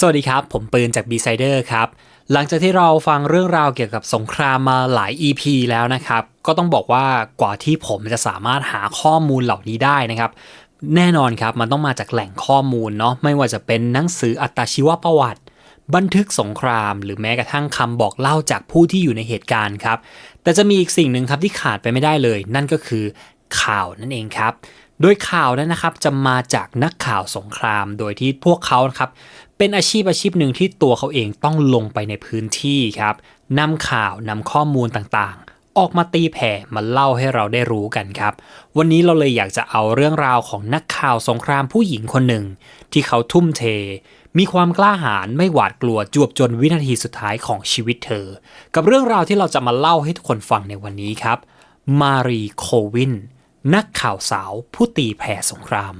สวัสดีครับ ผมปืนจาก b ีไซเดอร์ครับ หลังจากที่เราฟังเรื่องราวเกี่ยวกับสงครามมาหลาย EP แล้วนะครับ ก็ต้องบอกว่ากว่าที่ผมจะสามารถหาข้อมูลเหล่านี้ได้นะครับ แน่นอนครับมันต้องมาจากแหล่งข้อมูลเนาะไม่ว่าจะเป็นหนังสืออัตชีวประวัติ บันทึกสงคราม หรือแม้กระทั่งคำบอกเล่าจากผู้ที่อยู่ในเหตุการณ์ครับ แต่จะมีอีกสิ่งหนึ่งครับที่ขาดไปไม่ได้เลย นั่นก็คือข่าวนั่นเองครับโดยข่าวนั้นนะครับจะมาจากนักข่าวสงคราม โดยที่พวกเขาครับ เป็นอาชีพอาชีพหนึ่งที่ตัวเขาเองต้องลงไปในพื้นที่ครับนำข่าวนำข้อมูลต่างๆ ออกมาตีแผ่มาเล่าให้เราได้รู้กันครับ วันนี้เราเลยอยากจะเอาเรื่องราวของนักข่าวสงครามผู้หญิงคนหนึ่ง ที่เขาทุ่มเท มีความกล้าหาญไม่หวาดกลัวจวบจนวินาทีสุดท้ายของชีวิตเธอ กับเรื่องราวที่เราจะมาเล่าให้ทุกคนฟังในวันนี้ครับ มารีโควิน นักข่าวสาวผู้ตีแผ่สงคราม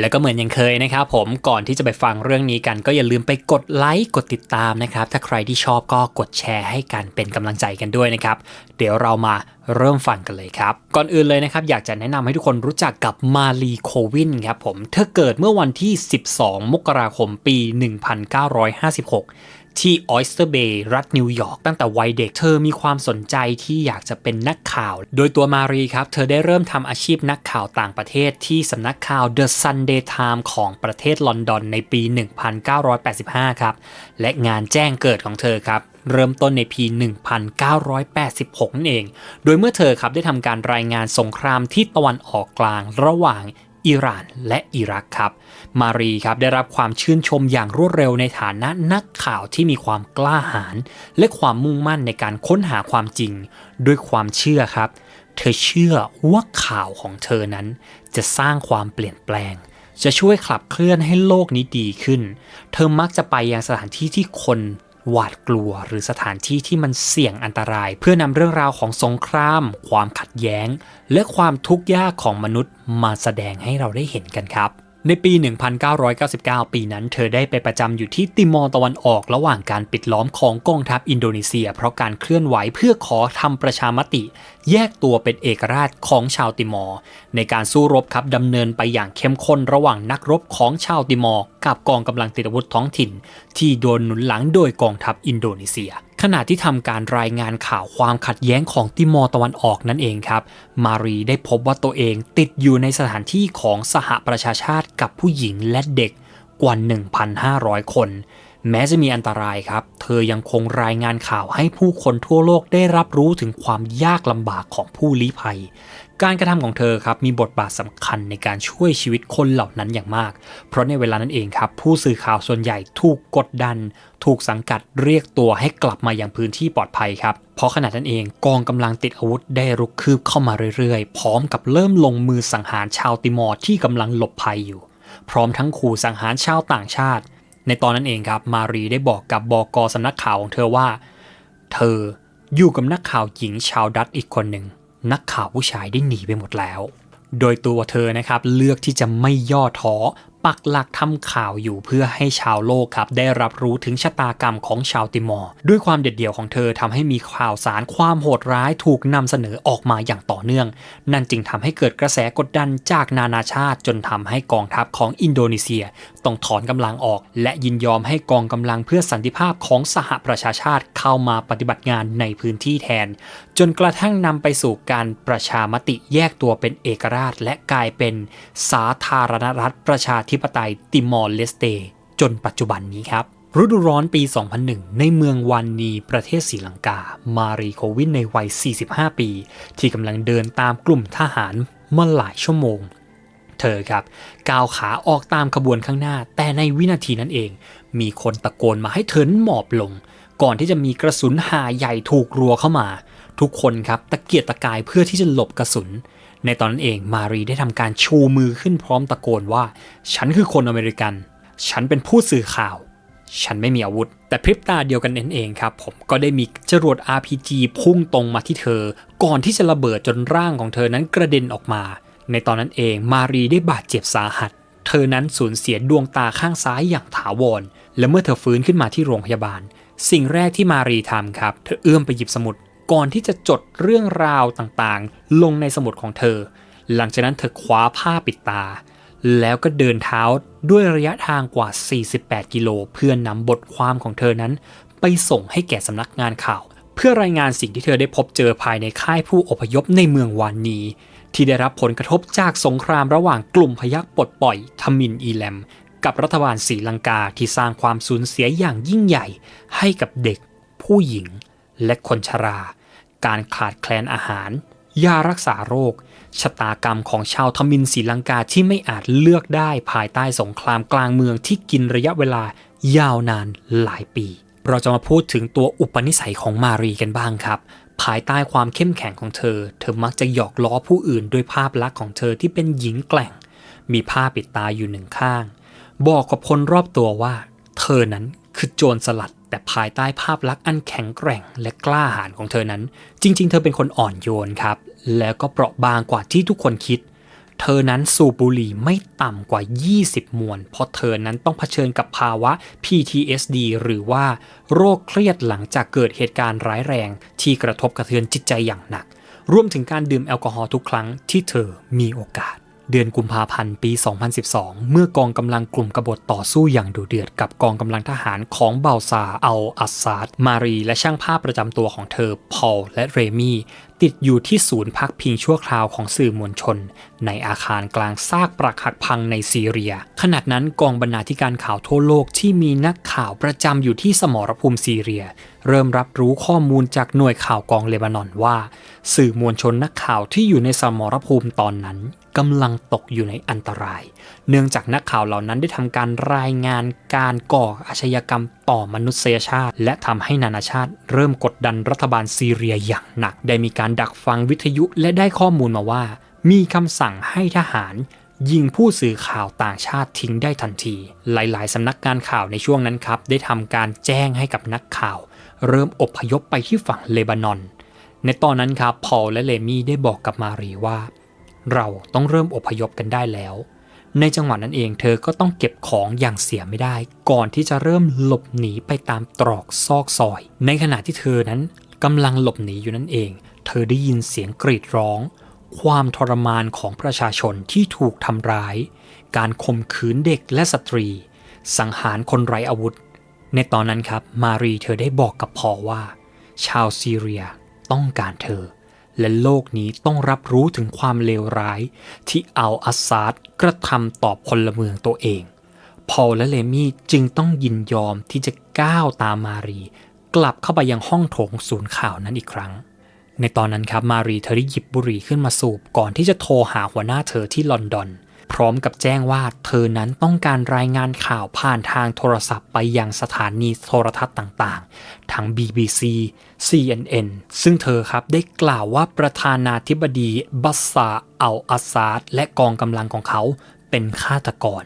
แล้วก็เหมือนอย่างเคยนะครับผมก่อนที่จะไปฟังเรื่องนี้กัน ก็อย่าลืมไปกดไลค์กดติดตามนะครับ ถ้าใครที่ชอบก็กดแชร์ให้กันเป็นกำลังใจกันด้วยนะครับ เดี๋ยวเรามาเริ่มฟังกันเลยครับ ก่อนอื่นเลยนะครับ อยากจะแนะนำให้ทุกคนรู้จักกับมาลีโควินครับผมเธอเกิดเมื่อวันที่ 12 มกราคมปี 1956 ที่ออยสเตอร์เบย์รัฐนิวยอร์กตั้งแต่วัยเด็กเธอมีความสนใจที่อยากจะเป็นนักข่าว โดยตัวมารีครับ เธอได้เริ่มทำอาชีพนักข่าวต่างประเทศที่สำนักข่าว The Sunday Times ของประเทศลอนดอนในปี 1985 ครับ และงานแจ้งเกิดของเธอครับเริ่มต้นในปี 1986 นั่นเอง โดยเมื่อเธอครับได้ทำการรายงานสงครามที่ตะวันออกกลางระหว่าง อิหร่านและอิรักครับ มารีครับได้รับความชื่นชมอย่างรวดเร็วในฐานะนักข่าวที่มีความกล้าหาญและความมุ่งมั่นในการค้นหาความจริง ด้วยความเชื่อครับ เธอเชื่อว่าข่าวของเธอนั้น จะสร้างความเปลี่ยนแปลง จะช่วยขับเคลื่อนให้โลกนี้ดีขึ้น เธอมักจะไปยังสถานที่ที่คน หวาดกลัวหรือสถานที่ที่มันเสี่ยงอันตราย เพื่อนำเรื่องราวของสงคราม ความขัดแย้ง และความทุกข์ยากของมนุษย์มาแสดงให้เราได้เห็นกันครับ ในปี 1999 ปีนั้นเธอได้ไปประจำอยู่ที่ติมอร์ตะวันออกระหว่างการปิดล้อมของกองทัพอินโดนีเซีย เพราะการเคลื่อนไหวเพื่อขอทำประชามติ แยกตัวเป็นเอกราชของชาวติมอร์ ในการสู้รบครับดำเนินไปอย่างเข้มข้นระหว่างนักรบของชาวติมอร์ กับกองกำลังติดอาวุธท้องถิ่น ที่โดนหนุนหลังโดยกองทัพอินโดนีเซีย ขณะที่ทำการรายงานข่าวความขัดแย้งของติมอร์ตะวันออกนั่นเองครับ มารีได้พบว่าตัวเองติดอยู่ในสถานที่ของสหประชาชาติกับผู้หญิงและเด็กกว่า 1,500 คน แม้จะมีอันตรายครับ เธอยังคงรายงานข่าวให้ผู้คนทั่วโลกได้รับรู้ถึงความยากลำบากของผู้ลี้ภัย การกระทำของเธอครับมีบทบาทสำคัญในการช่วยชีวิตคนเหล่านั้นอย่างมาก เพราะในเวลานั้นเองครับ ผู้สื่อข่าวส่วนใหญ่ถูกกดดัน ถูกสังกัดเรียกตัวให้กลับมาอยังพื้นที่ปลอดภัยครับ เพราะขณะนั้นเองกองกำลังติดอาวุธได้รุกคืบเข้ามาเรื่อยๆ พร้อมกับเริ่มลงมือสังหารชาวติมอร์ที่กำลังหลบภัยอยู่ พร้อมทั้งขู่สังหารชาวต่างชาติ ในตอนนั้นเองครับมารีได้บอกกับบอกสำนักข่าวของเธอว่า เธออยู่กับนักข่าวหญิงชาวดัตอีกคนหนึ่ง นักข่าวผู้ชายได้หนีไปหมดแล้ว โดยตัวเธอนะครับเลือกที่จะไม่ย่อท้อปักหลักทำข่าวอยู่เพื่อให้ชาวโลกครับได้รับรู้ถึงชะตากรรมของชาวติมอร์ด้วยความเด็ดเดี่ยวของเธอทำให้มีข่าวสารความโหดร้ายถูกนำเสนอออกมาอย่างต่อเนื่อง นั่นจึงทำให้เกิดกระแสกดดันจากนานาชาติจนทำให้กองทัพของอินโดนีเซียต้องถอนกำลังออก และยินยอมให้กองกำลังเพื่อสันติภาพของสหประชาชาติเข้ามาปฏิบัติงานในพื้นที่แทน จนกระทั่งนำไปสู่การประชามติแยกตัวเป็นเอกราช และกลายเป็นสาธารณรัฐประชาธิปไตยติมอร์เลสเต จนปัจจุบันนี้ครับฤดูร้อนปี 2001 ในเมืองวานนีประเทศศรีลังกา มารีโควินในวัย 45 ปี ที่กำลังเดินตามกลุ่มทหารมาหลายชั่วโมง เธอครับก้าวขาออกตามขบวนข้างหน้า แต่ในวินาทีนั้นเอง มีคนตะโกนมาให้เธอหมอบลง ก่อนที่จะมีกระสุนหาใหญ่ถูกรัวเข้ามา ทุกคนครับตะเกียกตะกายเพื่อที่จะหลบกระสุน ในตอนนั้นเองมารีได้ทำการชูมือขึ้นพร้อมตะโกนว่า ฉันคือคนอเมริกัน ฉันเป็นผู้สื่อข่าวฉันไม่มีอาวุธ แต่พริบตาเดียวกันนั่นเองครับ ผมก็ได้มีจรวด RPG พุ่งตรงมาที่เธอ ก่อนที่จะระเบิดจนร่างของเธอนั้นกระเด็นออกมา ในตอนนั้นเองมารีได้บาดเจ็บสาหัส เธอนั้นสูญเสียดวงตาข้างซ้ายอย่างถาวร และเมื่อเธอฟื้นขึ้นมาที่โรงพยาบาล สิ่งแรกที่มารีทำครับ เธอเอื้อมไปหยิบสมุดก่อนที่จะจดเรื่องราวต่างๆ ลงในสมุดของเธอ หลังจากนั้นเธอคว้าผ้าปิดตา แล้วก็เดินเท้าด้วยระยะทางกว่า 48 กิโล เพื่อนำบทความของเธอนั้น ไปส่งให้แก่สำนักงานข่าว เพื่อรายงานสิ่งที่เธอได้พบเจอภายในค่ายผู้อพยพในเมืองวานนี ที่ได้รับผลกระทบจากสงครามระหว่างกลุ่มพยัคฆ์ปลดปล่อยทมินอีแลม กับรัฐบาลศรีลังกาที่สร้างความสูญเสียอย่างยิ่งใหญ่ ให้กับเด็ก ผู้หญิง และคนชรา การขาดแคลนอาหาร ยารักษาโรค ชะตากรรมของชาวทมินศรีลังกาที่ไม่อาจเลือกได้ภายใต้สงครามกลางเมืองที่กินระยะเวลายาวนานหลายปี เราจะมาพูดถึงตัวอุปนิสัยของมารีกันบ้างครับ ภายใต้ความเข้มแข็งของเธอ เธอมักจะหยอกล้อผู้อื่นด้วยภาพลักษณ์ของเธอที่เป็นหญิงแกล่ง มีผ้าปิดตาอยู่หนึ่งข้าง บอกกับคนรอบตัวว่า เธอนั้นคือโจรสลัด แต่ภายใต้ภาพลักษณ์อันแข็งแกร่งและกล้าหาญของเธอนั้น จริง ๆ เธอเป็นคนอ่อนโยนครับ แล้วก็เปราะบางกว่าที่ทุกคนคิด เธอนั้นสูบบุหรี่ไม่ต่ำกว่า 20 มวน เพราะเธอนั้นต้องเผชิญกับภาวะ PTSD หรือว่าโรคเครียดหลังจากเกิดเหตุการณ์ร้ายแรง ที่กระทบกระเทือนจิตใจอย่างหนัก รวมถึงการดื่มแอลกอฮอล์ทุกครั้งที่เธอมีโอกาส เดือนกุมภาพันธ์ปี 2012 เมื่อกองกำลังกลุ่มกบฏต่อสู้อย่างดุเดือดกับกองกำลังทหารของเบาซาอัลอัสซาดมารี และช่างภาพประจำตัวของเธอพอลและเรมี่ ติดอยู่ที่ศูนย์พักพิงชั่วคราวของสื่อมวลชน ในอาคารกลางซากปรักหักพังในซีเรีย ขณะนั้นกองบรรณาธิการข่าวทั่วโลกที่มีนักข่าวประจำอยู่ที่สมรภูมิซีเรีย เริ่มรับรู้ข้อมูลจากหน่วยข่าวกองเลบานอนว่า สื่อมวลชนนักข่าวที่อยู่ในสมรภูมิตอนนั้น กำลังตกอยู่ในอันตราย เนื่องจากนักข่าวเหล่านั้นได้ทำการรายงานการก่ออาชญากรรมต่อมนุษยชาติ และทำให้นานาชาติ เริ่มกดดันรัฐบาลซีเรียอย่างหนัก ได้มีการดักฟังวิทยุและได้ข้อมูลมาว่า มีคำสั่งให้ทหารยิงผู้สื่อข่าวต่างชาติทิ้งได้ทันที หลาย ๆ สำนักงานข่าวในช่วงนั้นครับ ได้ทำการแจ้งให้กับนักข่าว เริ่มอพยพไปที่ฝั่งเลบานอน ในตอนนั้นครับ พอลและเลมี่ได้บอกกับมารีว่า เราต้องเริ่มอพยพกันได้แล้ว ในจังหวะนั้นเองเธอก็ต้องเก็บของอย่างเสียไม่ได้ ก่อนที่จะเริ่มหลบหนีไปตามตรอกซอกซอย ในขณะที่เธอนั้นกำลังหลบหนีอยู่นั่นเอง เธอได้ยินเสียงกรีดร้อง ความทรมานของประชาชนที่ถูกทำร้าย การข่มขืนเด็กและสตรี สังหารคนไร้อาวุธ ในตอนนั้นครับ มารีเธอได้บอกกับพอว่า ชาวซีเรียต้องการเธอ และโลกนี้ต้องรับรู้ถึงความเลวร้าย ที่อัลอาซาดกระทำต่อพลเมืองตัวเอง พอลและเลมี่จึงต้องยินยอมที่จะก้าวตามมารี กลับเข้าไปยังห้องโถงศูนย์ข่าวนั้นอีกครั้ง ในตอนนั้นครับมารีเธอได้หยิบบุหรี่ขึ้นมาสูบก่อนที่จะโทรหาหัวหน้าเธอที่ลอนดอน พร้อมกับแจ้งว่าเธอนั้นต้องการรายงานข่าวผ่านทางโทรศัพท์ไปยังสถานีโทรทัศน์ต่างๆ ทั้ง BBC CNN ซึ่งเธอครับได้กล่าวว่าประธานาธิบดีบัสซาอัลอาซาดและกองกำลังของเขาเป็นฆาตกร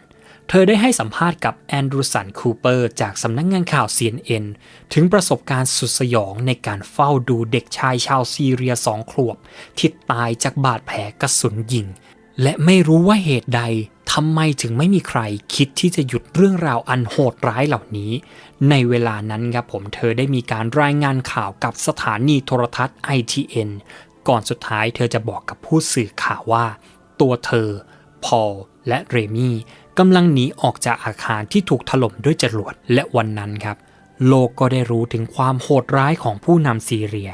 เธอได้ให้สัมภาษณ์กับแอนดรูสันคูเปอร์จากสำนักงงานข่าว CNN ถึงประสบการณ์สุดสยองในการเฝ้าดูเด็กชายชาวซีเรียสองขวบที่ตายจากบาดแผลกระสุนยิง และไม่รู้ว่าเหตุใดทำไมถึงไม่มีใครคิดที่จะหยุดเรื่องราวอันโหดร้ายเหล่านี้ ในเวลานั้นครับผมเธอได้มีการรายงานข่าวกับสถานีโทรทัศน์ ITN ก่อนสุดท้ายเธอจะบอกกับผู้สื่อข่าวว่า ตัวเธอ พอลและเรมี่กำลังหนีออกจากอาคารที่ถูกถล่มด้วยจรวดและวันนั้นครับ โลกก็ได้รู้ถึงความโหดร้ายของผู้นำซีเรีย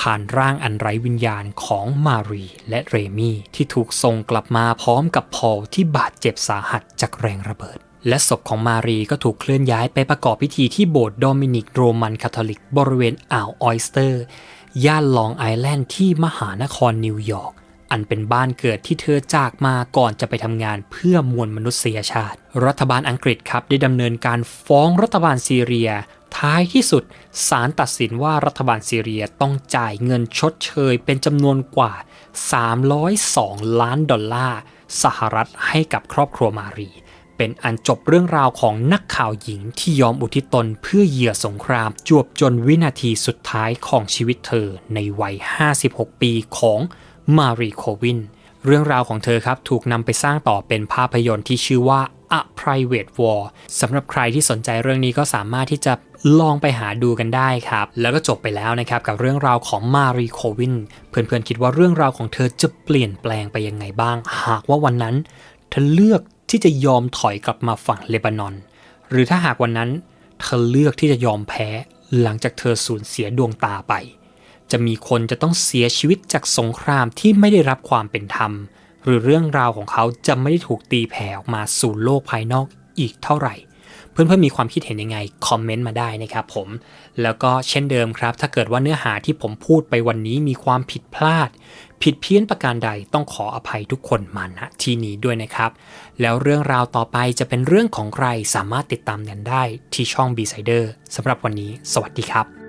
ผ่านร่างอันไร้วิญญาณของมารีและเรมี่ที่ถูกส่งกลับมาพร้อมกับพอลที่บาดเจ็บสาหัสจากแรงระเบิด และศพของมารีก็ถูกเคลื่อนย้ายไปประกอบพิธีที่โบสถ์โดมินิกโรมันคาทอลิก บริเวณอ่าวออยสเตอร์ ย่านลองไอแลนด์ที่มหานครนิวยอร์กอันเป็นบ้านเกิดที่เธอจากมาก่อนจะไปทำงานเพื่อมวลมนุษยชาติ รัฐบาลอังกฤษครับได้ดำเนินการฟ้องรัฐบาลซีเรีย ท้ายที่สุดศาลตัดสินว่ารัฐบาลซีเรียต้องจ่ายเงินชดเชยเป็นจำนวนกว่า 302 ล้านดอลลาร์สหรัฐให้กับครอบครัวมารี เป็นอันจบเรื่องราวของนักข่าวหญิงที่ยอมอุทิศตนเพื่อเหยื่อสงคราม จวบจนวินาทีสุดท้ายของชีวิตเธอในวัย 56 ปีของมารีโควิน เรื่องราวของเธอครับถูกนำไปสร้างต่อเป็นภาพยนตร์ที่ชื่อว่า A Private War สำหรับใครที่สนใจเรื่องนี้ก็สามารถที่จะ ลองไปหาดูกันได้ครับ แล้วก็จบไปแล้วนะครับกับเรื่องราวของมารีโควิน เพื่อนๆคิดว่าเรื่องราวของเธอจะเปลี่ยนแปลงไปยังไงบ้าง หากว่าวันนั้น เธอเลือกที่จะยอมถอยกลับมาฝั่งเลบานอน หรือถ้าหากวันนั้น เธอเลือกที่จะยอมแพ้หลังจากเธอสูญเสียดวงตาไป จะมีคนจะต้องเสียชีวิตจากสงครามที่ไม่ได้รับความเป็นธรรม หรือเรื่องราวของเขาจะไม่ได้ถูกตีแผ่ออกมาสู่โลกภายนอกอีกเท่าไหร่ เพื่อนๆมีความคิดเห็นยังไงคอมเมนต์มาได้นะครับผมแล้วก็เช่นเดิมครับ ถ้าเกิดว่าเนื้อหาที่ผมพูดไปวันนี้มีความผิดพลาด ผิดเพี้ยนประการใดต้องขออภัยทุกคนมาณที่นี้ด้วยนะครับ แล้วเรื่องราวต่อไปจะเป็นเรื่องของใครสามารถติดตามกันได้ที่ช่อง B Sider สำหรับวันนี้ สวัสดีครับ